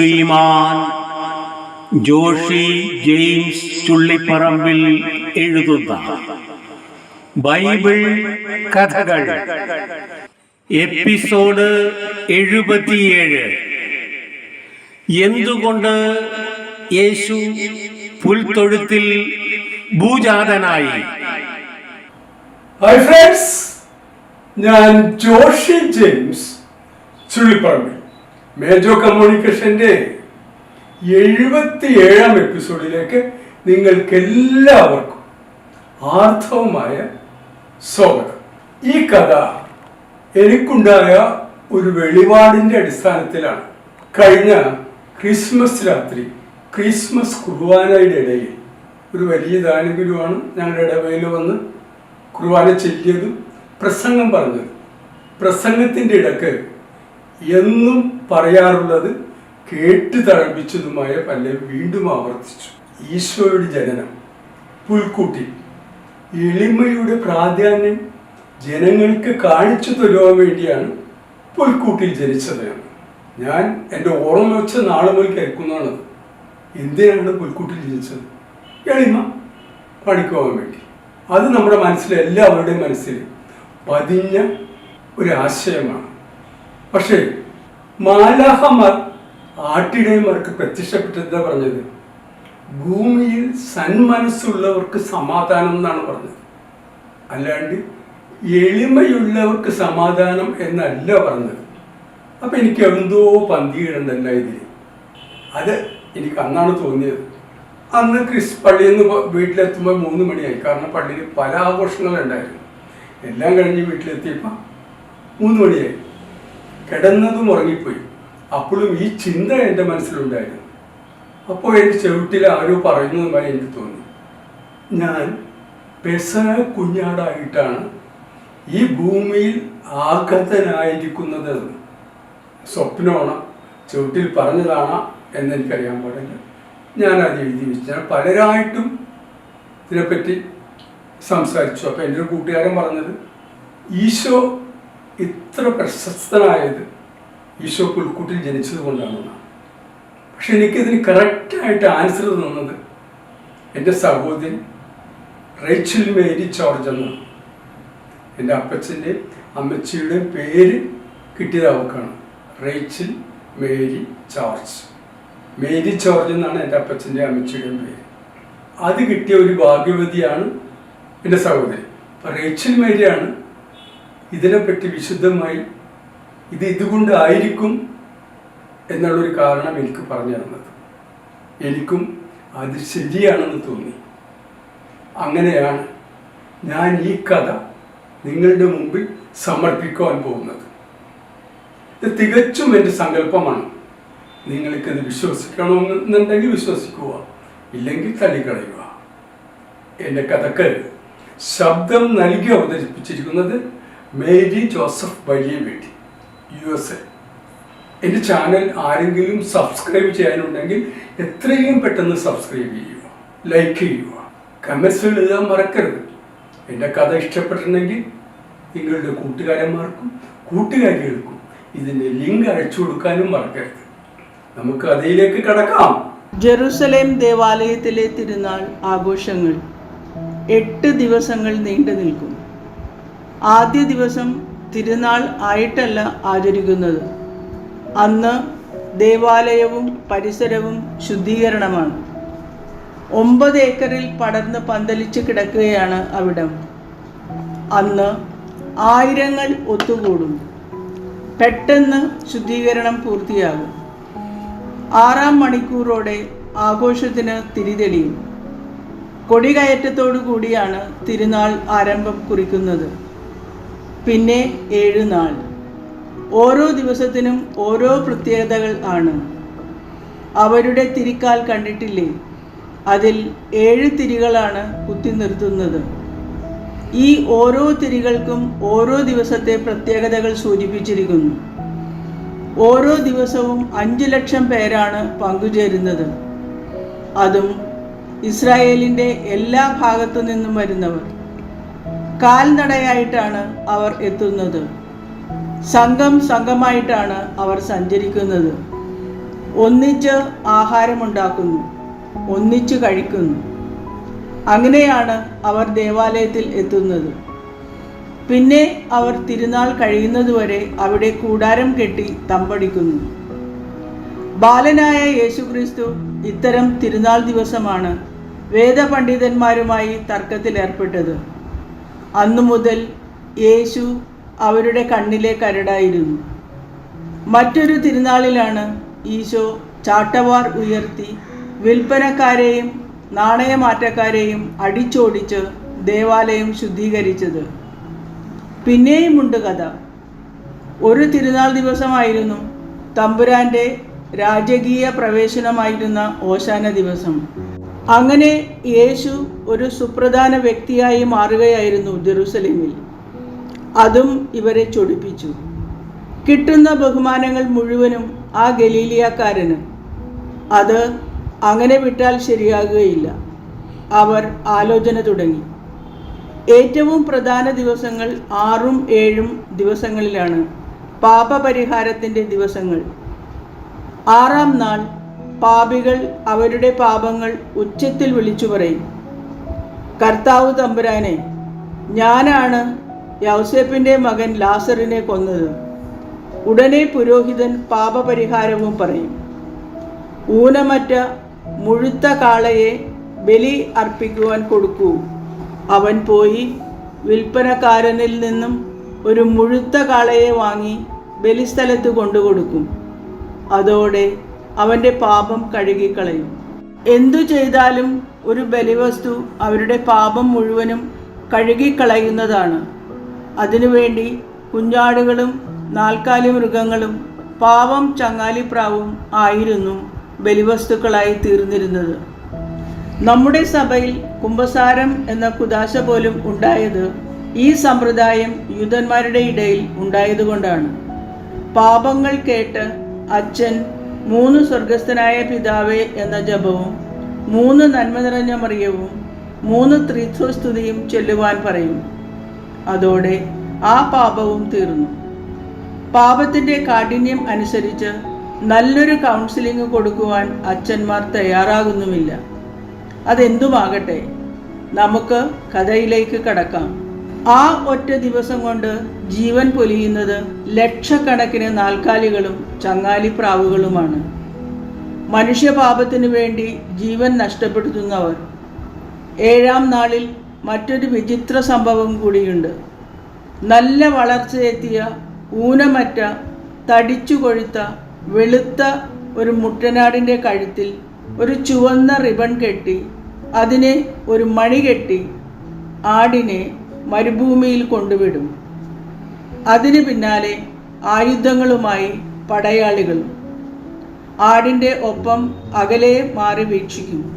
ശ്രീമാൻ Joshi James Chullipparambil എഴുതുന്ന Bible കഥകൾ. Episode എഴുപത്തിയേഴ്. എന്തുകൊണ്ട് യേശു പുൽത്തൊഴുത്തിൽ ഭൂജാതനായി? ഹായ് ഫ്രണ്ട്സ് ഞാൻ ജോഷി ജെയിംസ് ചുള്ളിപ്പറമ്പിൽ. മേജോ കമ്മ്യൂണിക്കേഷന്റെ എഴുപത്തിയേഴാം എപ്പിസോഡിലേക്ക് നിങ്ങൾക്ക് എല്ലാവർക്കും ആർത്തവമായ സ്വാഗതം. ഈ കഥ എനിക്കുണ്ടായ ഒരു വെളിപാടിന്റെ അടിസ്ഥാനത്തിലാണ്. കഴിഞ്ഞ ക്രിസ്മസ് രാത്രി ക്രിസ്മസ് കുർബാനയുടെ ഇടയിൽ ഒരു വലിയ ദാനഗുരുവാണ് ഞങ്ങളുടെ ഇടവയിൽ വന്ന് കുർബാന ചൊല്ലിയതും പ്രസംഗം പറഞ്ഞത്. പ്രസംഗത്തിന്റെ ഇടയ്ക്ക് എന്നും പറയാറുള്ളത് കേട്ട് തഴപ്പിച്ചതുമായ പല്ല് വീണ്ടും ആവർത്തിച്ചു. ഈശോയുടെ ജനനം പുൽക്കൂട്ടി എളിമയുടെ പ്രാധാന്യം ജനങ്ങൾക്ക് കാണിച്ചു തരുവാൻ വേണ്ടിയാണ് പുൽക്കൂട്ടിൽ ജനിച്ചത് ഞാൻ എന്റെ ഓർമ്മ വെച്ച നാളെ മുതൽ കേൾക്കുന്നതാണ് എന്തിനാണ് പുൽക്കൂട്ടിൽ ജനിച്ചത്? എളിമ പഠിക്കുവാൻ വേണ്ടി. അത് നമ്മുടെ മനസ്സിൽ എല്ലാവരുടെയും മനസ്സിൽ പതിഞ്ഞ ഒരു ആശയമാണ്. പക്ഷേ മാലാഹമാർ ആട്ടിടയന്മാർക്ക് പ്രത്യക്ഷപ്പെട്ടെന്താ പറഞ്ഞത്? ഭൂമിയിൽ സന്മനസ്സുള്ളവർക്ക് സമാധാനം എന്നാണ് പറഞ്ഞത്. അല്ലാണ്ട് എളിമയുള്ളവർക്ക് സമാധാനം എന്നല്ല പറഞ്ഞത്. അപ്പം എനിക്ക് എന്തോ പന്തിയിടണ്ടല്ല ഇതിൽ അത് എനിക്ക് അന്നാണ് തോന്നിയത്. അന്ന് ക്രിസ് പള്ളിയിൽ നിന്ന് വീട്ടിലെത്തുമ്പോൾ മൂന്ന് മണിയായി. കാരണം പള്ളിയിൽ പല ആഘോഷങ്ങളുണ്ടായിരുന്നു. എല്ലാം കഴിഞ്ഞ് വീട്ടിലെത്തിയപ്പോൾ മൂന്ന് മണിയായി. കിടന്നതും ഉറങ്ങിപ്പോയി. അപ്പോഴും ഈ ചിന്ത എന്റെ മനസ്സിലുണ്ടായിരുന്നു. അപ്പോൾ എന്റെ ചെവിട്ടിൽ ആരോ പറയുന്നതുമായി എനിക്ക് തോന്നി. ഞാൻ പെസ കുഞ്ഞാടായിട്ടാണ് ഈ ഭൂമിയിൽ ആഗതനായിരിക്കുന്നത്. സ്വപ്നമാണ് ചുവട്ടിൽ പറഞ്ഞതാണ് എന്നെനിക്കറിയാൻ പാടില്ല. ഞാൻ അത് എഴുതി വെച്ചു. ഞാൻ പലരായിട്ടും ഇതിനെപ്പറ്റി സംസാരിച്ചു. അപ്പോൾ എന്റെ ഒരു കൂട്ടുകാരൻ പറഞ്ഞത് ഈശോ ഇത്ര പ്രശസ്തനായത് ഈശോ പുൽക്കൂട്ടിൽ ജനിച്ചത് കൊണ്ടാണെന്നാണ് പക്ഷെ എനിക്കിതിന് കറക്റ്റായിട്ട് ആൻസർ തന്നത് എന്റെ സഹോദരി റേച്ചൽ മേരി ജോർജ് എന്നാണ്. എന്റെ അപ്പച്ചന്റെ അമ്മച്ചിയുടെ പേര് കിട്ടിയത് അവക്കാണ് Rachel Mary George. Mary George എന്നാണ് എന്റെ അപ്പച്ചന്റെ അമ്മച്ചിയുടെ പേര്. അത് കിട്ടിയ ഒരു ഭാഗ്യവതിയാണ് എന്റെ സഹോദരി അപ്പം റേച്ചൽ മേരിയാണ് ഇതിനെപ്പറ്റി വിശുദ്ധമായി ഇത് ഇതുകൊണ്ടായിരിക്കും എന്നുള്ളൊരു കാരണം എനിക്ക് പറഞ്ഞു തന്നത്. എനിക്കും അത് ശരിയാണെന്ന് തോന്നി. അങ്ങനെയാണ് ഞാൻ ഈ കഥ നിങ്ങളുടെ മുമ്പിൽ സമർപ്പിക്കുവാൻ പോകുന്നത്. ഇത് തികച്ചും എന്റെ സങ്കല്പമാണ്. നിങ്ങൾക്കത് വിശ്വസിക്കണമെന്നുണ്ടെങ്കിൽ വിശ്വസിക്കുക ഇല്ലെങ്കിൽ തള്ളിക്കളയുക. എന്റെ കഥക്ക് ശബ്ദം നൽകി അവതരിപ്പിച്ചിരിക്കുന്നത് മേരി ജോസഫ് വലിയ വീട്ടി. U S A. എന്റെ ചാനൽ ആരെങ്കിലും സബ്സ്ക്രൈബ് ചെയ്യാനുണ്ടെങ്കിൽ എത്രയും പെട്ടെന്ന് സബ്സ്ക്രൈബ് ചെയ്യുക ലൈക്ക് ചെയ്യുക കമൻസ് എഴുതാൻ മറക്കരുത്. എന്റെ കഥ ഇഷ്ടപ്പെട്ടിട്ടുണ്ടെങ്കിൽ നിങ്ങളുടെ കൂട്ടുകാരന്മാർക്കും കൂട്ടുകാരികൾക്കും ഇതിന്റെ ലിങ്ക് അയച്ചു കൊടുക്കാനും മറക്കരുത്. നമുക്ക് കഥയിലേക്ക് കടക്കാം. ജെറുസലേം ദേവാലയത്തിലെ തിരുനാൾ ആഘോഷങ്ങൾ എട്ട് ദിവസങ്ങൾ നീണ്ടു നിൽക്കും ആദ്യ ദിവസം തിരുനാൾ ആയിട്ടല്ല ആചരിക്കുന്നത്. അന്ന് ദേവാലയവും പരിസരവും ശുദ്ധീകരണമാണ്. ഒമ്പത് ഏക്കറിൽ പടർന്ന് പന്തലിച്ച് കിടക്കുകയാണ് അവിടം. അന്ന് ആയിരങ്ങൾ ഒത്തുകൂടും. പെട്ടെന്ന് ശുദ്ധീകരണം പൂർത്തിയാകും. ആറാം മണിക്കൂറോടെ ആഘോഷത്തിന് തിരിതെളിയും. കൊടികയറ്റത്തോടു കൂടിയാണ് തിരുനാൾ ആരംഭം കുറിക്കുന്നത്. പിന്നെ ഏഴ് നാൾ. ഓരോ ദിവസത്തിനും ഓരോ പ്രത്യേകതകൾ ആണ്. അവരുടെ തിരിക്കാൽ കണ്ടിട്ടില്ലേ? അതിൽ ഏഴ് തിരികളാണ് കുത്തി നിർത്തുന്നത്. ഈ ഓരോ തിരികൾക്കും ഓരോ ദിവസത്തെ പ്രത്യേകതകൾ സൂചിപ്പിച്ചിരിക്കുന്നു. ഓരോ ദിവസവും അഞ്ച് ലക്ഷം പേരാണ് പങ്കുചേരുന്നത്. അതും ഇസ്രായേലിന്റെ എല്ലാ ഭാഗത്തു നിന്നും വരുന്നവർ. കാൽനടയായിട്ടാണ് അവർ എത്തുന്നത്. സംഘം സംഘമായിട്ടാണ് അവർ സഞ്ചരിക്കുന്നത്. ഒന്നിച്ച് ആഹാരമുണ്ടാക്കുന്നു ഒന്നിച്ചു കഴിക്കുന്നു. അങ്ങനെയാണ് അവർ ദേവാലയത്തിൽ എത്തുന്നത്. പിന്നെ അവർ തിരുനാൾ കഴിയുന്നതുവരെ അവിടെ കൂടാരം കെട്ടി തമ്പടിക്കുന്നു. ബാലനായ യേശുക്രിസ്തു ഇത്തരം തിരുനാൾ ദിവസമാണ് വേദപണ്ഡിതന്മാരുമായി തർക്കത്തിൽ ഏർപ്പെട്ടത് അന്നു മുതൽ യേശു അവരുടെ കണ്ണിലെ കരടായിരുന്നു. മറ്റൊരു തിരുനാളിലാണ് ഈശോ ചാട്ടവാർ ഉയർത്തി വിൽപ്പനക്കാരെയും നാണയമാറ്റക്കാരെയും അടിച്ചോടിച്ച് ദേവാലയം ശുദ്ധീകരിച്ചത്. പിന്നെയുമുണ്ട് കഥ. ഒരു തിരുനാൾ ദിവസമായിരുന്നു തമ്പുരാന്റെ രാജകീയ പ്രവേശനമായിരുന്ന ഓശാന ദിവസം. അങ്ങനെ യേശു ഒരു സുപ്രധാന വ്യക്തിയായി മാറുകയായിരുന്നു ജെറുസലേമിൽ. അതും ഇവരെ ചൊടിപ്പിച്ചു. കിട്ടുന്ന ബഹുമാനങ്ങൾ മുഴുവനും ആ ഗലീലിയക്കാരന്. അത് അങ്ങനെ വിട്ടാൽ ശരിയാകുകയില്ല. അവർ ആലോചന തുടങ്ങി. ഏറ്റവും പ്രധാന ദിവസങ്ങൾ ആറും ഏഴും ദിവസങ്ങളിലാണ് പാപപരിഹാരത്തിന്റെ ദിവസങ്ങൾ. ആറാം നാൾ പാപികൾ അവരുടെ പാപങ്ങൾ ഉച്ചത്തിൽ വിളിച്ചു പറയും. കർത്താവ് തമ്പുരാനെ ഞാനാണ് യൗസേപ്പിന്റെ മകൻ ലാസറിനെ കൊന്നത്. ഉടനെ പുരോഹിതൻ പാപപരിഹാരവും പറയും. ഊനമറ്റ മുഴുത്ത കാളയെ ബലി അർപ്പിക്കുവാൻ കൊടുക്കൂ. അവൻ പോയി വിൽപ്പനക്കാരനിൽ നിന്നും ഒരു മുഴുത്ത കാളയെ വാങ്ങി ബലിസ്ഥലത്ത് കൊണ്ടുകൊടുക്കും. അതോടെ അവന്റെ പാപം കഴുകിക്കളയും. എന്തു ചെയ്താലും ഒരു ബലിവസ്തു അവരുടെ പാപം മുഴുവനും കഴുകിക്കളയുന്നതാണ്. അതിനുവേണ്ടി കുഞ്ഞാടുകളും നാൽക്കാലി മൃഗങ്ങളും പാവം ചങ്ങാലിപ്രാവും ആയിരുന്നു ബലിവസ്തുക്കളായി തീർന്നിരുന്നത്. നമ്മുടെ സഭയിൽ കുംഭസാരം എന്ന കുദാശ പോലും ഉണ്ടായത് ഈ സമ്പ്രദായം യൂതന്മാരുടെ ഇടയിൽ ഉണ്ടായതുകൊണ്ടാണ്. പാപങ്ങൾ കേട്ട് അച്ഛൻ മൂന്ന് സ്വർഗസ്ഥനായ പിതാവേ എന്ന ജപവും മൂന്ന് നന്മ നിറഞ്ഞ മറിയവും മൂന്ന് ത്രിത്വസ്തുതിയും ചൊല്ലുവാൻ പറയും. അതോടെ ആ പാപവും തീർന്നു. പാപത്തിന്റെ കാഠിന്യം അനുസരിച്ച് നല്ലൊരു കൗൺസിലിംഗ് കൊടുക്കുവാൻ അച്ഛന്മാർ തയ്യാറാകുന്നുമില്ല. അതെന്തുമാകട്ടെ നമുക്ക് കഥയിലേക്ക് കടക്കാം. ആ ഒറ്റ ദിവസം കൊണ്ട് ജീവൻ പൊലിയുന്നത് ലക്ഷക്കണക്കിന് നാൽക്കാലികളും ചങ്ങാലിപ്രാവുകളുമാണ്. മനുഷ്യപാപത്തിനു വേണ്ടി ജീവൻ നഷ്ടപ്പെടുത്തുന്നവർ. ഏഴാം നാളിൽ മറ്റൊരു വിചിത്ര സംഭവം കൂടിയുണ്ട്. നല്ല വളർച്ചയെത്തിയ ഊനമറ്റ തടിച്ചു കൊഴുത്ത വെളുത്ത ഒരു മുട്ടനാടിന്റെ കഴുത്തിൽ ഒരു ചുവന്ന റിബൺ കെട്ടി അതിനെ ഒരു മണി കെട്ടി ആടിനെ മരുഭൂമിയിൽ കൊണ്ടുവിടും. അതിനു പിന്നാലെ ആയുധങ്ങളുമായി പടയാളികളും ആടിന്റെ ഒപ്പം അകലെ മാറി വീക്ഷിക്കും.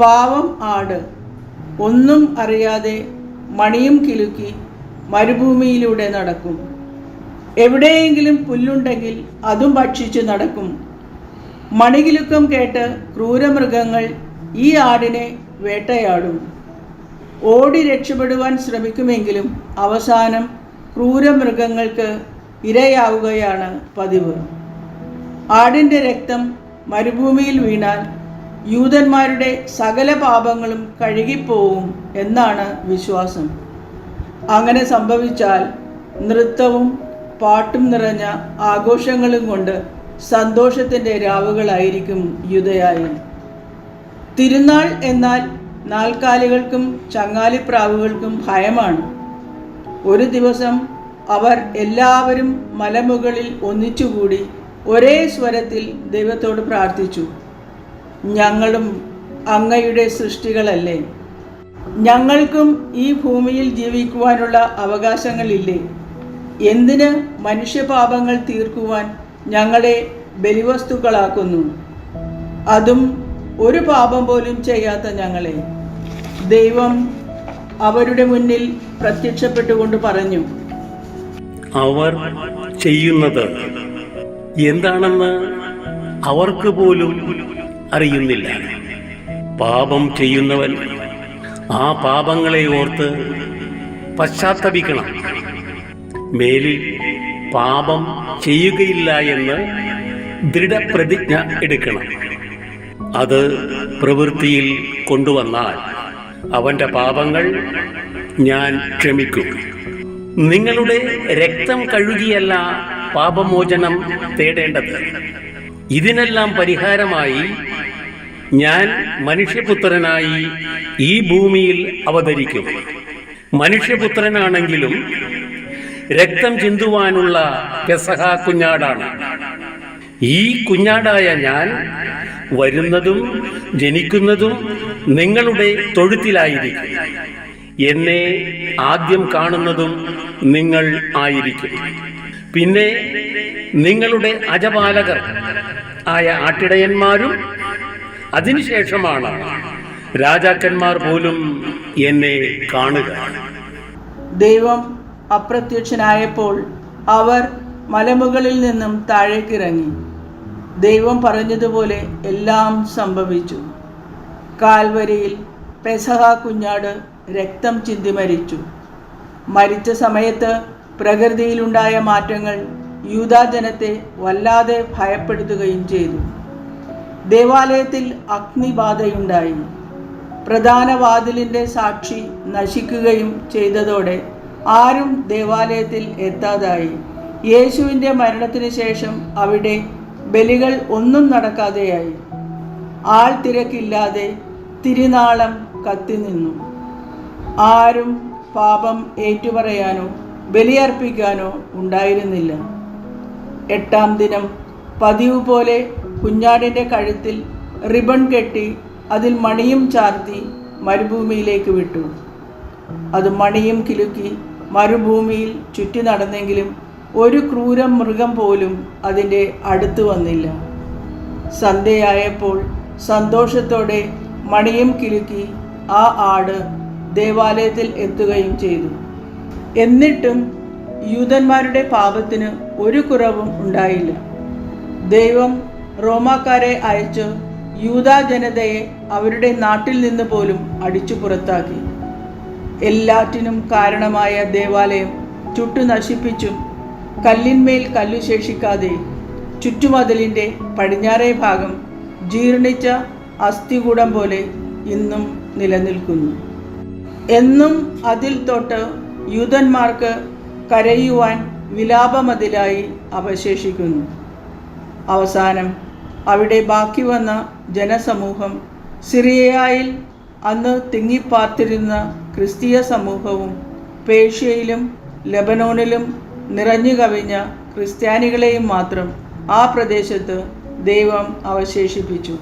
പാവം ആട്. ഒന്നും അറിയാതെ മണിയും കിലുക്കി മരുഭൂമിയിലൂടെ നടക്കും. എവിടെയെങ്കിലും പുല്ലുണ്ടെങ്കിൽ അതും ഭക്ഷിച്ച് നടക്കും. മണികിലുക്കം കേട്ട് ക്രൂരമൃഗങ്ങൾ ഈ ആടിനെ വേട്ടയാടും. ഓടി രക്ഷപ്പെടുവാൻ ശ്രമിക്കുമെങ്കിലും അവസാനം ക്രൂരമൃഗങ്ങൾക്ക് ഇരയാവുകയാണ് പതിവ്. ആടിന്റെ രക്തം മരുഭൂമിയിൽ വീണാൽ യൂതന്മാരുടെ സകല പാപങ്ങളും കഴുകിപ്പോവും എന്നാണ് വിശ്വാസം. അങ്ങനെ സംഭവിച്ചാൽ നൃത്തവും പാട്ടും നിറഞ്ഞ ആഘോഷങ്ങളും കൊണ്ട് സന്തോഷത്തിന്റെ രാവുകളായിരിക്കും യുദ്ധയായി തിരുനാൾ എന്നാൽ നാൽക്കാലികൾക്കും ചങ്ങാലിപ്രാവുകൾക്കും ഭയമാണ്. ഒരു ദിവസം അവർ എല്ലാവരും മലമുകളിൽ ഒന്നിച്ചുകൂടി ഒരേ സ്വരത്തിൽ ദൈവത്തോട് പ്രാർത്ഥിച്ചു. ഞങ്ങളും അങ്ങയുടെ സൃഷ്ടികളല്ലേ. ഞങ്ങൾക്കും ഈ ഭൂമിയിൽ ജീവിക്കുവാനുള്ള അവകാശങ്ങളില്ലേ. എന്തിന് മനുഷ്യപാപങ്ങൾ തീർക്കുവാൻ ഞങ്ങളെ ബലിവസ്തുക്കളാക്കുന്നു? അതും ഒരു പാപം പോലും ചെയ്യാത്ത ഞങ്ങളെ. ദൈവം അവരുടെ മുന്നിൽ പ്രത്യക്ഷപ്പെട്ടുകൊണ്ട് പറഞ്ഞു. അവർ ചെയ്യുന്നത് എന്താണെന്ന് അവർക്ക് പോലും അറിയുന്നില്ല. പാപം ചെയ്യുന്നവൻ ആ പാപങ്ങളെ ഓർത്ത് പശ്ചാത്തപിക്കണം. മേലിൽ പാപം ചെയ്യുകയില്ല എന്ന് ദൃഢപ്രതിജ്ഞ എടുക്കണം. അത് പ്രവൃത്തിയിൽ കൊണ്ടുവന്നാൽ അവന്റെ പാപങ്ങൾ ഞാൻ ക്ഷമിക്കും. നിങ്ങളുടെ രക്തം കഴുകിയല്ല പാപമോചനം തേടേണ്ടത്. ഇതിനെല്ലാം പരിഹാരമായി ഞാൻ മനുഷ്യപുത്രനായി ഈ ഭൂമിയിൽ അവതരിക്കും. മനുഷ്യപുത്രനാണെങ്കിലും രക്തം ചിന്തുവാനുള്ള പെസഹ കുഞ്ഞാടാണ്. ഈ കുഞ്ഞാടായ ഞാൻ വരുന്നതും ജനിക്കുന്നതും നിങ്ങളുടെ തൊഴുത്തിലായിരിക്കും. എന്നെ ആദ്യം കാണുന്നതും നിങ്ങൾ ആയിരിക്കും. പിന്നെ നിങ്ങളുടെ അജപാലകർ ആയ ആട്ടിടയന്മാരും അതിനുശേഷമാണ് രാജാക്കന്മാർ പോലും എന്നെ കാണുക. ദൈവം അപ്രത്യക്ഷനായപ്പോൾ അവർ മലമുകളിൽ നിന്നും താഴേക്കിറങ്ങി. ദൈവം പറഞ്ഞതുപോലെ എല്ലാം സംഭവിച്ചു. കാൽവരിയിൽ പെസഹ കുഞ്ഞാട് രക്തം ചിന്തി മരിച്ചു. മരിച്ച സമയത്ത് പ്രകൃതിയിലുണ്ടായ മാറ്റങ്ങൾ യൂതാജനത്തെ വല്ലാതെ ഭയപ്പെടുത്തുകയും ചെയ്തു. ദേവാലയത്തിൽ അഗ്നിബാധയുണ്ടായി. പ്രധാന വാതിലിന്റെ സാക്ഷി നശിക്കുകയും ചെയ്തതോടെ ആരും ദേവാലയത്തിൽ എത്താതായി. യേശുവിന്റെ മരണത്തിന് ശേഷം അവിടെ ബലികൾ ഒന്നും നടക്കാതെയായി. ആൾ തിരക്കില്ലാതെ തിരുനാളം കത്തിനിന്നു ആരും പാപം ഏറ്റുപറയാനോ ബലിയർപ്പിക്കാനോ ഉണ്ടായിരുന്നില്ല. എട്ടാം ദിനം പതിവ് പോലെ കുഞ്ഞാടിന്റെ കഴുത്തിൽ റിബൺ കെട്ടി അതിൽ മണിയും ചാർത്തി മരുഭൂമിയിലേക്ക് വിട്ടു. അത് മണിയും കിലുക്കി മരുഭൂമിയിൽ ചുറ്റി നടന്നെങ്കിലും ഒരു ക്രൂര മൃഗം പോലും അതിന്റെ അടുത്ത് വന്നില്ല. സന്ധ്യയായപ്പോൾ സന്തോഷത്തോടെ മണിയും കിലുക്കി ആ ആട് ദേവാലയത്തിൽ എത്തുകയും ചെയ്തു. എന്നിട്ടും യൂതന്മാരുടെ പാപത്തിന് ഒരു കുറവും ഉണ്ടായില്ല. ദൈവം റോമാക്കാരെ അയച്ച് യൂതാ ജനതയെ അവരുടെ നാട്ടിൽ നിന്ന് പോലും അടിച്ചു പുറത്താക്കി. എല്ലാറ്റിനും കാരണമായ ദേവാലയം ചുട്ടു നശിപ്പിച്ചും കല്ലിന്മേൽ കല്ലു ശേഷിക്കാതെ ചുറ്റുമതിലിന്റെ പടിഞ്ഞാറേ ഭാഗം ജീർണിച്ച അസ്ഥികൂടം പോലെ ഇന്നും നിലനിൽക്കുന്നു. എന്നും അതിൽ തൊട്ട് യൂതന്മാർക്ക് കരയുവാൻ വിലാപമതിലായി അവശേഷിക്കുന്നു. അവസാനം അവിടെ ബാക്കി വന്ന ജനസമൂഹം സിറിയയിൽ അന്ന് തിങ്ങിപ്പാർത്തിരുന്ന ക്രിസ്തീയ സമൂഹവും പേഷ്യയിലും ലബനോണിലും നിറഞ്ഞു കവിഞ്ഞ ക്രിസ്ത്യാനികളെയും മാത്രം ആ പ്രദേശത്ത് ദൈവം അവശേഷിപ്പിച്ചു.